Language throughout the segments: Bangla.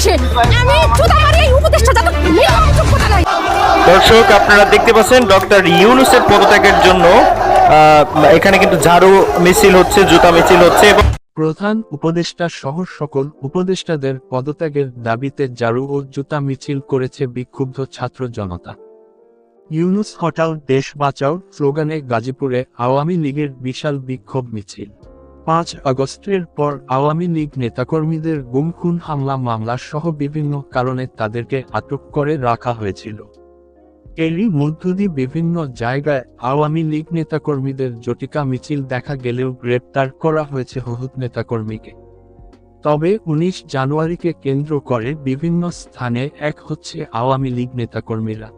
বাংলাদেশে আমি মারি এই উপদেশটা যাতে যোগ্যতা নাই। দর্শক আপনারা দেখতে পাচ্ছেন ডক্টর ইউনুসের পদত্যাগের জন্য এখানে কিন্তু ঝাড়ু মিছিল হচ্ছে জুতা মিছিল হচ্ছে এবং প্রধান উপদেষ্টা সহ সকল উপদেষ্টাদের পদত্যাগের দাবিতে জারু ও জুতা মিছিল করেছে বিক্ষুব্ধ ছাত্র জনতা। ইউনুস হটাও দেশ বাঁচাও স্লোগানে গাজীপুরে আওয়ামী লীগের বিশাল বিক্ষোভ মিছিল। পাঁচ আগস্টের পর আওয়ামী লীগ নেতাকর্মীদের গুম খুন হামলা মামলা সহ বিভিন্ন কারণে তাদেরকে আটক করে রাখা হয়েছিল। এরই মধ্য দিয়ে বিভিন্ন জায়গায় আওয়ামী লীগ নেতাকর্মীদের জটিকা মিছিল দেখা গেলেও গ্রেপ্তার করা হয়েছে হহুত নেতাকর্মীকে। তবে উনিশ জানুয়ারিকে কেন্দ্র করে বিভিন্ন স্থানে এক হচ্ছে আওয়ামী লীগ নেতাকর্মীরা।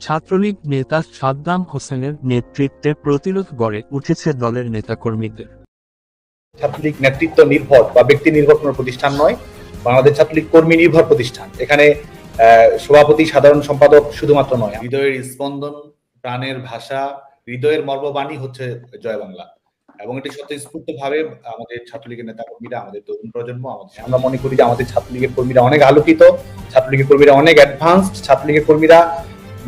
ছাত্রলীগ নেতা সাদ্দাম হোসেনের নেতৃত্বে প্রতিরোধ গড়ে উঠেছে দলের নেতাকর্মীদের। ছাত্রলীগ নেতৃত্ব নির্ভর বা ব্যক্তি নির্ভর কোনো প্রতিষ্ঠান নয় বাংলাদেশ ছাত্রলীগ কর্মী নির্ভর প্রতিষ্ঠান। এখানে সভাপতি সাধারণ সম্পাদক শুধুমাত্র নয়। হৃদয়ের স্পন্দন প্রাণের ভাষা হৃদয়ের মর্মবাণী হচ্ছে জয় বাংলা। এবং এটি স্বতঃস্ফূর্ত ভাবে আমাদের ছাত্রলীগের নেতা কর্মীরা আমাদের তরুণ প্রজন্ম আমাদের আমরা মনে করি যে আমাদের ছাত্রলীগের কর্মীরা অনেক আলোকিত ছাত্রলীগের কর্মীরা অনেক অ্যাডভান্স ছাত্রলীগের কর্মীরা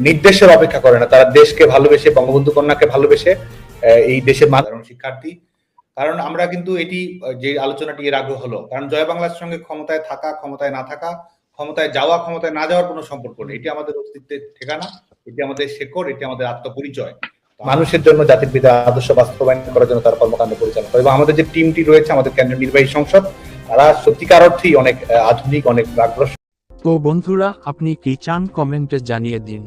নির্দেশের অপেক্ষা করে না। তারা দেশকে ভালোবেসে বঙ্গবন্ধু কন্যাকে ভালোবেসে এই দেশের সাধারণ শিক্ষার্থী কারণ আমরা কিন্তু এটি, যে আলোচনাটি এর আগে হলো, কারণ জয় বাংলার সঙ্গে ক্ষমতায় থাকা, ক্ষমতায় না থাকা, ক্ষমতায় যাওয়া, ক্ষমতায় না যাওয়ার কোনো সম্পর্ক নেই। এটি আমাদের অস্তিত্বের ঠিকানা, এটি আমাদের শেকড়, এটি আমাদের আত্মপরিচয়। মানুষের জন্য জাতির পিতা আদর্শ বাস্তবায়ন করার জন্য তারা কর্মকাণ্ড পরিচালনা করে। এবং আমাদের যে টিমটি রয়েছে, আমাদের কেন্দ্রীয় নির্বাহী সংসদ, তারা সত্যিকার অর্থেই অনেক আধুনিক, অনেক আগ্রহ। তো বন্ধুরা, আপনি কি চান? কমেন্টে জানিয়ে দিন।